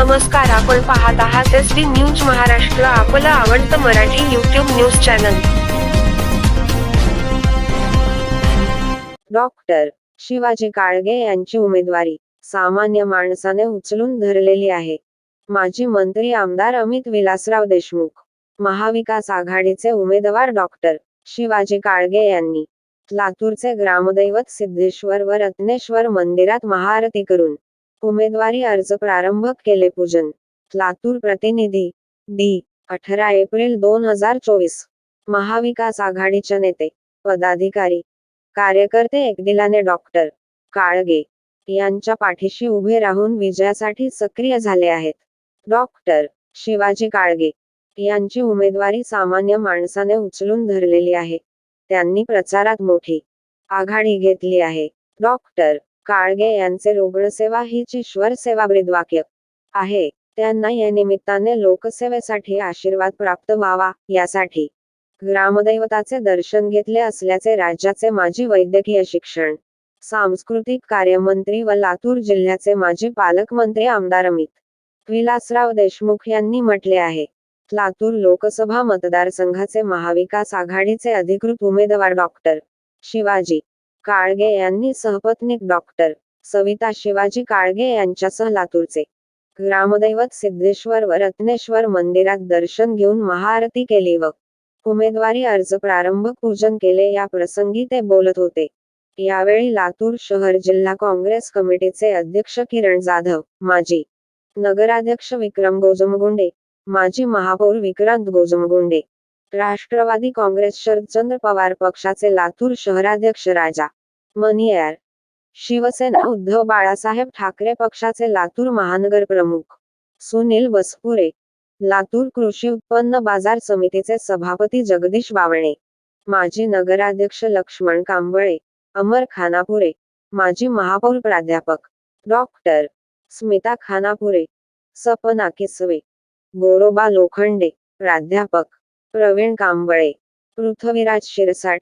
नमस्कार आपण पाहत आहात एस डी न्यूज महाराष्ट्र आपलं आवडतं Marathi YouTube news channel. Doctor Shivaji Kalge यांची उमेदवारी सामान्य माणसाने उचलून धरलेली आहे. माजी मंत्री आमदार अमित विलासराव देशमुख महाविकास आघाडीचे उमेदवार डॉक्टर शिवाजी काळगे यांनी लातूरचे ग्रामदैवत सिद्धेश्वर व रत्नेश्वर मंदिरात महाआरती करून उमेदवारी अर्ज प्रारंभ केले पूजन. लातूर प्रतिनिधी डी अठरा एप्रिल दोन हजार चोवीस. महाविकास आघाडीचे नेते पदाधिकारी कार्यकर्ते एकदिलाने डॉक्टर काळगे यांच्या पाठीशी उभे राहून विजयासाठी सक्रिय झाले आहेत. डॉक्टर शिवाजी काळगे यांची उमेदवारी सामान्य माणसाने उचलून धरलेली आहे. त्यांनी प्रचारात मोठी आघाडी घेतली आहे. डॉक्टर काळगे यांचे रुग्णसेवा हीच ईश्वर सेवा ब्रीदवाक्य आहे. त्यांना या निमित्ताने लोकसेवेसाठी आशीर्वाद प्राप्त व्हावा यासाठी ग्रामदैवताचे दर्शन घेतले असल्याचे राज्याचे माजी वैद्यकीय शिक्षण सांस्कृतिक कार्यमंत्री व लातूर जिल्ह्याचे माजी पालकमंत्री आमदार अमित विलासराव देशमुख यांनी म्हटले आहे. लातूर लोकसभा मतदारसंघाचे महाविकास आघाडीचे अधिकृत उमेदवार डॉक्टर शिवाजी काळगे यांनी सहपत्नीक डॉक्टर सविता शिवाजी काळगे यांच्यासह लातूरचे ग्रामदैवत सिद्धेश्वर व रत्नेश्वर मंदिरात दर्शन घेऊन महाआरती केली व उमेदवारी अर्ज प्रारंभ पूजन केले या प्रसंगी ते बोलत होते. यावेळी लातूर शहर जिल्हा काँग्रेस कमिटीचे अध्यक्ष किरण जाधव माजी नगराध्यक्ष विक्रम गोजमगुंडे माजी महापौर विक्रांत गोजमगुंडे राष्ट्रवादी काँग्रेस शरदचंद्र पवार पक्षाचे लातूर शहराध्यक्ष राजा. मनियार शिवसेना उद्धव बाळासाहेब ठाकरे पक्षाचे लातूर महानगर प्रमुख. सुनील बसपुरे लातूर कृषी उत्पन्न बाजार समितीचे सभापती जगदीश बावणे. माजी नगराध्यक्ष लक्ष्मण कांबळे. अमर खानापुरे. माजी महापौर प्राध्यापक. डॉक्टर. स्मिता खानापुरे. सपना किसवे. गोरोबा लोखंडे. प्राध्यापक. Pravin Kamble Prithviraj Shirsat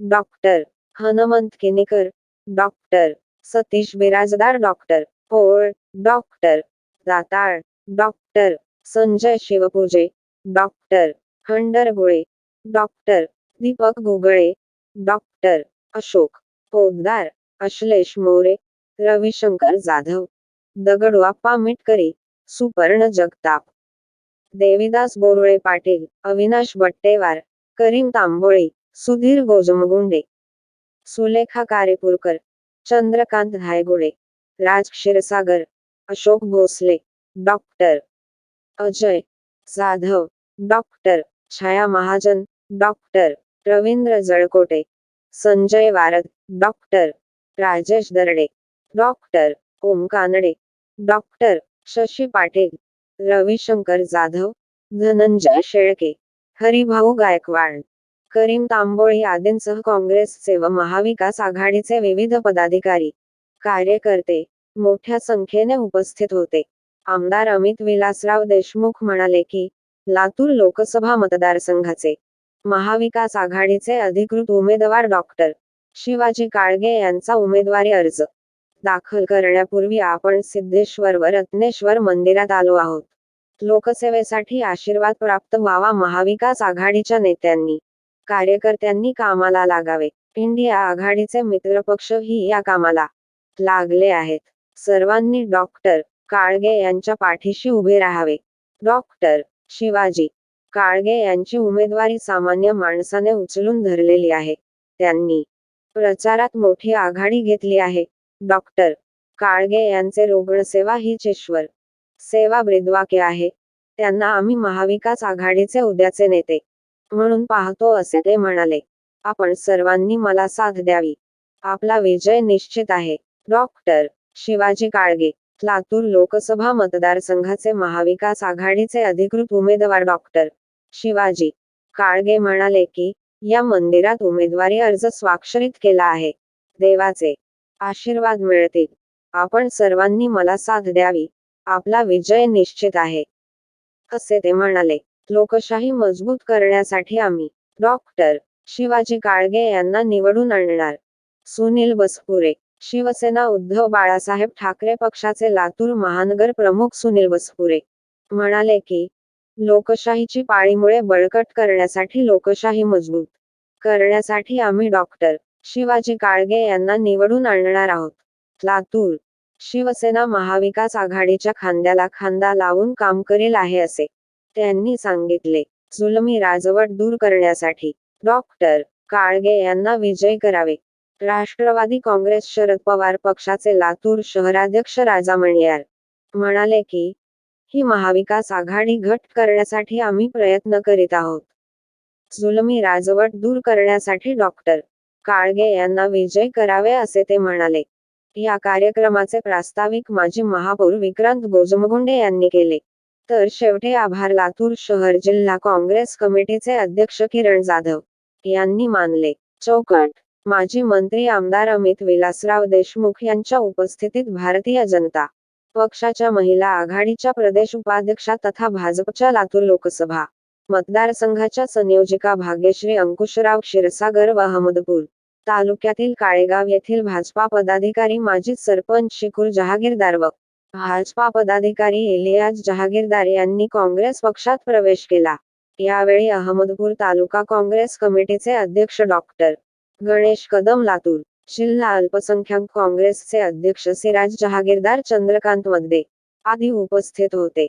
doctor Hanumant Kinikar doctor Satish Birajdar doctor Pol doctor Datal doctor Sanjay Shivpuje doctor Khandargule doctor Deepak Gugale doctor Ashok Poddar Ashlesh More Ravishankar Jadhav Dagadwappa Mitkari Suparn Jagtap Devidas Borule Patil Avinash Battewar Karim Tamboli Sudhir Gojamgunde. Sulekha Karepurkar Chandrakant Dhaygude. Raj Kshirsagar Ashok Bhosale. Doctor. Ajay. Jadhav. Doctor. Chhaya Mahajan. Doctor. Ravindra Jalkote. Sanjay Warad. Doctor. Rajesh Darade. Doctor. Om Kanade. Doctor. Shashi Patil. Ravishankar Jadhav Dhananjay Shelke Haribhau Gaikwad Karim Tamboli आदींसह काँग्रेसचे व महाविकास आघाडीचे विविध पदाधिकारी कार्यकर्ते मोठ्या संख्येने उपस्थित होते. आमदार अमित विलासराव देशमुख म्हणाले की लातूर लोकसभा मतदारसंघाचे महाविकास आघाडीचे अधिकृत उमेदवार डॉक्टर शिवाजी काळगे यांचा उमेदवारी अर्ज दाखल करण्यापूर्वी आपण सिद्धेश्वर व रत्नेश्वर मंदिरात आलो आहोत. लोकसेवेसाठी आशीर्वाद प्राप्त व्हावा महाविकास आघाडीच्या नेत्यांनी कार्यकर्त्यांनी कामाला लागावे. इंडिया आघाडीचे मित्रपक्ष ही या कामाला लागले आहेत. सर्वांनी डॉक्टर काळगे यांच्या पाठीशी उभे राहावे. डॉक्टर शिवाजी काळगे यांची उमेदवारी सामान्य माणसाने उचलून धरलेली आहे. त्यांनी प्रचारात मोठी आघाडी घेतली आहे. डॉक्टर काळगे यांचे रुग्णसेवा हीच ईश्वर. सेवा ब्रीदवाक्य आहे. त्यांना आम्ही महाविकास आघाडीचे उद्याचे नेते म्हणून पाहतो असे ते म्हणाले. आपण सर्वांनी मला साथ द्यावी. आपला विजय निश्चित आहे. डॉक्टर शिवाजी काळगे लातूर लोकसभा मतदारसंघाचे महाविकास आघाडीचे अधिकृत उमेदवार डॉक्टर. शिवाजी काळगे म्हणाले की या मंदिरात उमेदवारी अर्ज स्वाक्षरित केला आहे. देवाचे आशीर्वाद मिळतील. आपण सर्वांनी मला साथ द्यावी. आपला विजय निश्चित आहे. असे ते म्हणाले. लोकशाही मजबूत करण्यासाठी आम्ही डॉक्टर शिवाजी काळगे यांना निवडून आणणार. सुनील बसपुरे शिवसेना उद्धव बाळासाहेब ठाकरे पक्षाचे लातूर महानगर प्रमुख सुनील बसपुरे म्हणाले की लोकशाहीची पाळीमुळे बळकट करण्यासाठी लोकशाही मजबूत करण्यासाठी आम्ही डॉक्टर शिवाजी काळगे यांना निवडून आणणार आहोत. लातूर. शिवसेना महाविकास आघाडीच्या खांद्याला खांदा लावून काम करेल आहे असे त्यांनी सांगितले. जुलमी राजवट दूर करण्यासाठी डॉक्टर काळगे यांना विजय करावे. राष्ट्रवादी काँग्रेस शरद पवार पक्षाचे लातूर शहराध्यक्ष राजा मणियार म्हणाले की ही महाविकास आघाडी घट करण्यासाठी आम्ही प्रयत्न करीत आहोत. जुलमी राजवट दूर करण्यासाठी डॉक्टर काळगे यांना विजय करावे असे ते म्हणाले. या कार्यक्रमाचे प्रास्ताविक माजी महापौर विक्रांत गोजमगुंडे यांनी केले. तर शेवटी आभार लातूर शहर जिल्हा काँग्रेस कमिटीचे अध्यक्ष किरण जाधव यांनी मानले. चौकट माजी मंत्री आमदार अमित विलासराव देशमुख यांच्या उपस्थितीत भारतीय जनता पक्षाच्या महिला आघाडीच्या प्रदेश उपाध्यक्षा तथा भाजपच्या लातूर लोकसभा मतदारसंघाच्या संयोजिका भाग्यश्री अंकुशराव क्षीरसागर व अहमदपूर तालुक्यातील काळेगाव येथील भाजपा पदाधिकारी माजी सरपंच शिकूर जहागीरदार व भाजपा पदाधिकारी इलियाज जहागीरदार यांनी काँग्रेस पक्षात प्रवेश केला. यावेळी अहमदपूर तालुका काँग्रेस कमिटीचे अध्यक्ष डॉक्टर गणेश कदम लातूर जिल्हा अल्पसंख्याक काँग्रेसचे अध्यक्ष सिराज जहागीरदार चंद्रकांत मध्ये आदी उपस्थित होते.